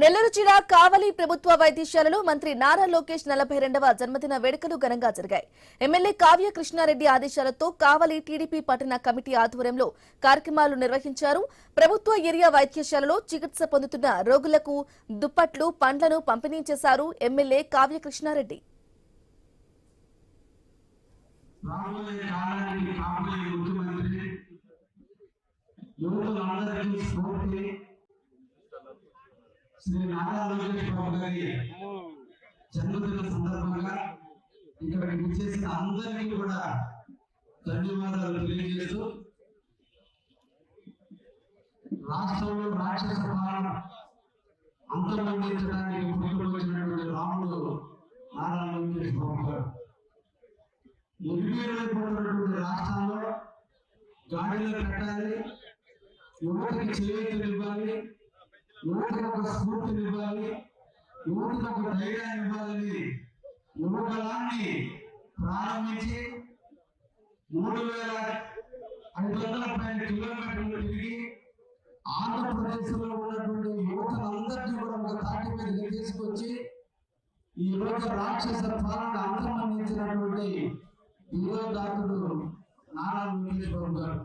నెల్లూరు జిల్లా కావలి ప్రభుత్వ వైద్యశాలలో మంత్రి నారా లోకేష్ నలభై రెండవ జన్మదిన వేడుకలు ఘనంగా జరిగాయి. ఎమ్మెల్యే కావ్య కృష్ణారెడ్డి ఆదేశాలతో కావలి టీడీపీ పట్టణ కమిటీ ఆధ్వర్యంలో కార్యక్రమాలు నిర్వహించారు. ప్రభుత్వ ఏరియా వైద్యశాలలో చికిత్స పొందుతున్న రోగులకు దుప్పట్లు పండ్లను పంపిణీ చేశారు ఎమ్మెల్యే కావ్య కృష్ణారెడ్డి. ముఖ్యమంత్రి శ్రీ నారా లోకేష్ బాబు గారి జన్మదిన సందర్భంగా ఇక్కడికి విచ్చేసిన అందరికీ కూడా ధన్యవాదాలు తెలియజేస్తూ రాష్ట్రంలో రాక్షస పాలన అంతమొందించడానికి పుట్టుకొచ్చినటువంటి రాముడు నారా లోకేష్ బాబు గారు. నిర్వీర్యమైపోతున్నటువంటి రాష్ట్రాల్లో గాడిలో పెట్టాలి యువతకి యువత ఒక స్ఫూర్తిని ఇవ్వాలి. యువత యొక్క ధైర్యాన్ని ఇవ్వాలని యువకలాన్ని ప్రారంభించి మూడు వేల ఐదు వందల పైన కిలోమీటర్లు తిరిగి ఆంధ్రప్రదేశ్లో ఉన్నటువంటి యువతలందరినీ కూడా ఒక తాటి మీద తీసుకొచ్చి ఈ రోజు రాక్షస పాలన అంతమందించినటువంటి యువదారుడు నారా వెంకటేశ్వర గారు.